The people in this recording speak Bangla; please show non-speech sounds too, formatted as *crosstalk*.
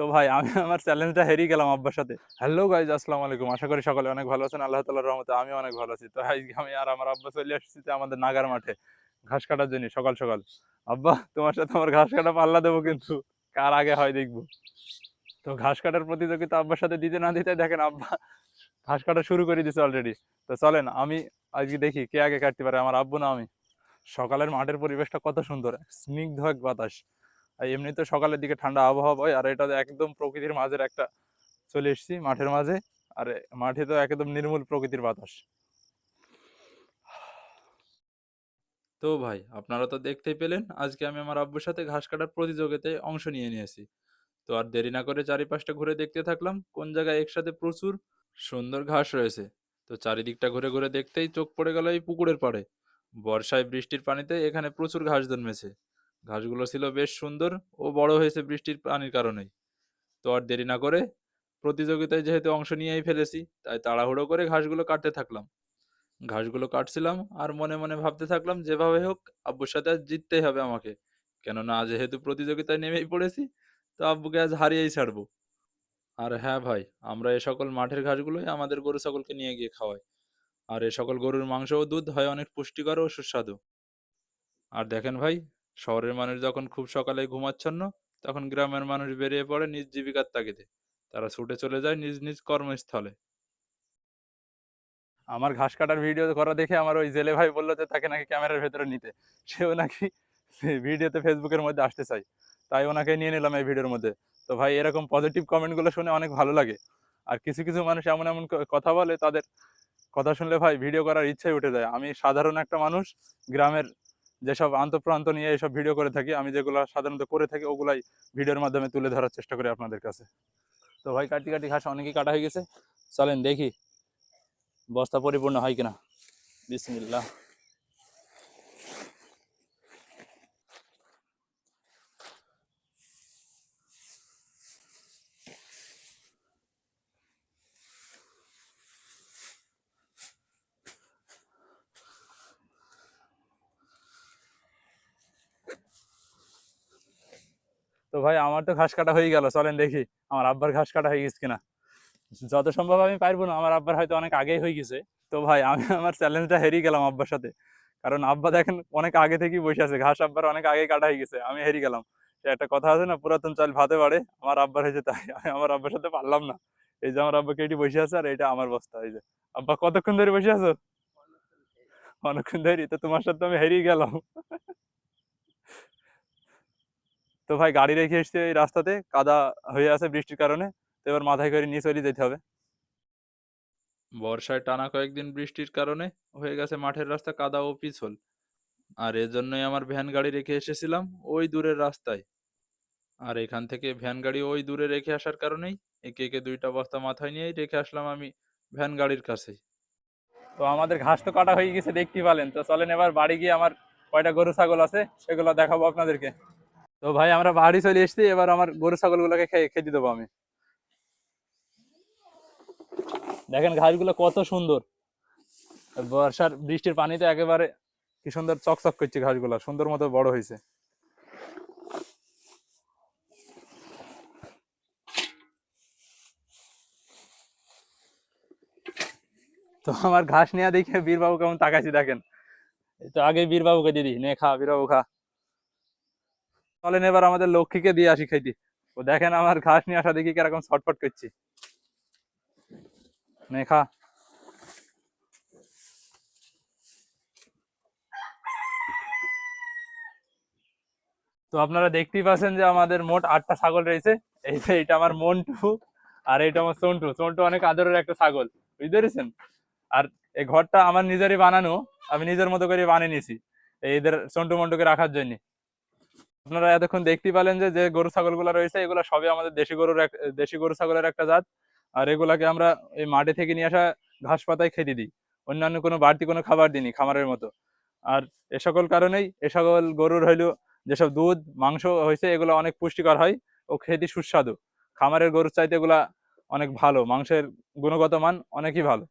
তো ভাই, আমি আমার চ্যালেঞ্জটা হেরিয়ে গেলাম আব্বার সাথে। হ্যালো গাইজ আসসালামু আলাইকুম। আশা করি সকলে অনেক ভালো আছেন। আল্লাহ তালার রহমতে আমি অনেক ভালো আছি। তো আজকে আমি আর আমার আব্বা চলে আসছি আমাদের নাগার মাঠে ঘাস কাটার জন্য, সকাল সকাল। আব্বা, তোমার সাথে আমার ঘাস কাটা পাল্লা দেবো কিন্তু। কার আগে হয় দেখব। তো ঘাস কাটার প্রতিযোগিতা আব্বার সাথে দিতে না দিতে দেখেন আব্বা ঘাস কাটা শুরু করে দিয়েছে অলরেডি তো চলেন, আমি আজকে দেখি কে আগে কাটতে পারে, আমার আব্বু না আমি। সকালের মাঠের পরিবেশটা কত সুন্দর, স্নিগ্ধ এক বাতাস। এমনি তো সকালের দিকে ঠান্ডা আবহাওয়া হয় আর এটা একদম প্রকৃতির মাঝের একটা চলে এসেছি মাঠের মাঝে, আর মাঠে তো একদম নির্মূল প্রকৃতির বাতাস। তো ভাই, আপনারা তো দেখতেই পেলেন, আজকে আমি আমার আব্বুর সাথে ঘাস কাটার প্রতিযোগিতায় অংশ নিয়ে নিয়েছি। তো আর দেরি না করে চারিপাশটা ঘুরে দেখতে থাকলাম, কোন জায়গায় একসাথে প্রচুর সুন্দর ঘাস রয়েছে। তো চারিদিকটা ঘুরে ঘুরে দেখতেই চোখ পড়ে গেল এই পুকুরের পাড়ে। বর্ষায় বৃষ্টির পানিতে এখানে প্রচুর ঘাস জন্মেছে। ঘাসগুলো ছিল বেশ সুন্দর ও বড় হয়েছে বৃষ্টির পানির কারণেই। তো আর দেরি না করে প্রতিযোগিতায় যেহেতু অংশ নিয়েই ফেলেছি, তাই তাড়াহুড়ো করে ঘাসগুলো কাটতে থাকলাম। ঘাসগুলো কাটছিলাম আর মনে মনে ভাবতে থাকলাম, যেভাবে হোক আব্বুর সাথে জিততেই হবে আমাকে। কেননা যেহেতু প্রতিযোগিতায় নেমেই পড়েছি, তো আব্বুকে আজ হারিয়েই ছাড়বো। আর হ্যাঁ ভাই, আমরা এ সকল মাঠের ঘাসগুলোই আমাদের গরু ছাগলকে নিয়ে গিয়ে খাওয়াই। আর এ সকল গরুর মাংস ও দুধ হয় অনেক পুষ্টিকর ও সুস্বাদু। আর দেখেন ভাই শহরের মানুষ যখন খুব সকালে ঘুমাচ্ছন্ন, তখন গ্রামের মানুষ বেরিয়ে পড়ে নিজ জীবিকার তাগিদে। তারা ছুটে চলে যায় নিজ নিজ কর্মস্থলে। আমার ঘাস কাটার ভিডিও করা দেখে আমার ওই জেলে ভাই বলল যে, তাকে নাকি ক্যামেরার ভেতরে নিতে। সেও নাকি ভিডিওতে ফেসবুকের মধ্যে আসতে চাই তাই ওনাকে নিয়ে নিলাম এই ভিডিওর মধ্যে। তো ভাই, এরকম পজিটিভ কমেন্টগুলো শুনে অনেক ভালো লাগে। আর কিছু কিছু মানুষ এমন এমন কথা বলে, তাদের কথা শুনলে ভাই ভিডিও করার ইচ্ছাই উঠে যায়। আমি সাধারণ একটা মানুষ, গ্রামের যেসব আন্তঃপ্রান্ত নিয়ে এইসব ভিডিও করে থাকি, আমি যেগুলো সাধারণত করে থাকি, ওগুলাই ভিডিওর মাধ্যমে তুলে ধরার চেষ্টা করি আপনাদের কাছে। তো ভাই, কাটি কাটি ঘাস অনেকেই কাটা হয়ে গেছে। চলেন দেখি, বস্তা পরিপূর্ণ হয় কিনা। বিসমিল্লাহ। তো ভাই, আমার তো ঘাস কাটা হয়ে গেল। চলেন দেখি আমার আব্বার ঘাস কাটা হয়ে গেছে কিনা। যত সম্ভব আমি পারব না, আমার আব্বার হয়তো অনেক আগেই হয়ে গেছে। তো ভাই, আমি *laughs* আমার চ্যালেঞ্জটা হেরিয়ে গেলাম আব্বার সাথে। কারণ আব্বা দেখেন অনেক আগে থেকেই বসে আছে, ঘাস আব্বার অনেক আগেই কাটা হয়ে গেছে, আমি হেরিয়ে গেলাম। একটা কথা আছে না, পুরাতন চাল ভাতে বাড়ে, আমার আব্বার হয়েছে তাই আমি আমার আব্বার সাথে পারলাম না। এই যে আমার আব্বা কেটে বসে আছে আর এটা আমার বস্তা, এই যে। আব্বা, কতক্ষণ ধরে বসে আছো? অনেকক্ষণ ধরে। তো তোমার সাথে আমি হেরিয়ে গেলাম। তো ভাই গাড়ি রেখে এসছে এই রাস্তাতে কাদা হয়ে আছে বৃষ্টির কারণে তো এবার মাথায় করে নিয়ে চলে যেতে হবে। বর্ষায় টানা কয়েকদিন বৃষ্টির কারণে হয়ে গেছে মাঠের রাস্তা কাদা ও পিছল। আর এজন্যই আমার ভ্যান গাড়ি রেখে এসেছিলাম ওই দূরের রাস্তায়। আর এখান থেকে ভ্যান গাড়ি ওই দূরে রেখে আসার কারণেই একে একে দুইটা বস্তা মাথায় নিয়েই রেখে আসলাম আমি ভ্যান গাড়ির কাছেই তো আমাদের ঘাস তো কাটা হয়ে গেছে দেখতেই পালেন। তো চলেন এবার বাড়ি গিয়ে আমার কয়টা গরু ছাগল আছে সেগুলো দেখাবো আপনাদেরকে। তো ভাই, আমরা বাড়ি চলে এসেছি, এবার আমার গরু ছাগলগুলোকে খেয়ে খেতে দেবো আমি। দেখেন ঘাসগুলো কত সুন্দর। বর্ষার বৃষ্টির পানিতে একেবারে কি সুন্দর চকচক করছে ঘাসগুলো, সুন্দর মতো বড় হয়েছে। তো আমার ঘাস নেওয়া দেখে বীরবাবু কেমন তাকাইছি দেখেন। তো আগে বীরবাবুকে দিদি নে খা, বীরবাবু খা। চলেন এবার আমাদের লক্ষ্মীকে দিয়ে আসি খাইতে। ও দেখেন আমার ঘাস নিয়ে আসা দেখি কীরকম ছটফট করছি। নে, খা। তো আপনারা দেখতেই পাচ্ছেন যে আমাদের মোট আটটা ছাগল রয়েছে। এই যে এটা আমার মন্টু আর এটা আমার সন্টু সন্টু অনেক আদরের একটা ছাগল, বুঝতে পেরেছেন? আর এই ঘরটা আমার নিজেরই বানানো, আমি নিজের মতো করে বানিয়ে নিয়েছি এদের সন্টু মন্টুকে রাখার জন্য। আপনারা এতক্ষণ দেখতেই পেলেন যে যে গরু, ছাগলগুলো রয়েছে, এগুলো সবই আমাদের দেশি গরুর দেশি গরু, ছাগলের একটা জাত। আর এগুলাকে আমরা এই মাঠে থেকে নিয়ে আসা ঘাস পাতায় খেতে দিই। অন্যান্য কোনো বাড়তি কোনো খাবার দিইনি খামারের মতো। আর এ সকল কারণেই, এ সকল গরুর হইল যেসব দুধ, মাংস হয়েছে এগুলো অনেক পুষ্টিকর হয় ও খেতে সুস্বাদু। খামারের গরুর চাইতে এগুলা অনেক ভালো, মাংসের গুণগত মান অনেকই ভালো।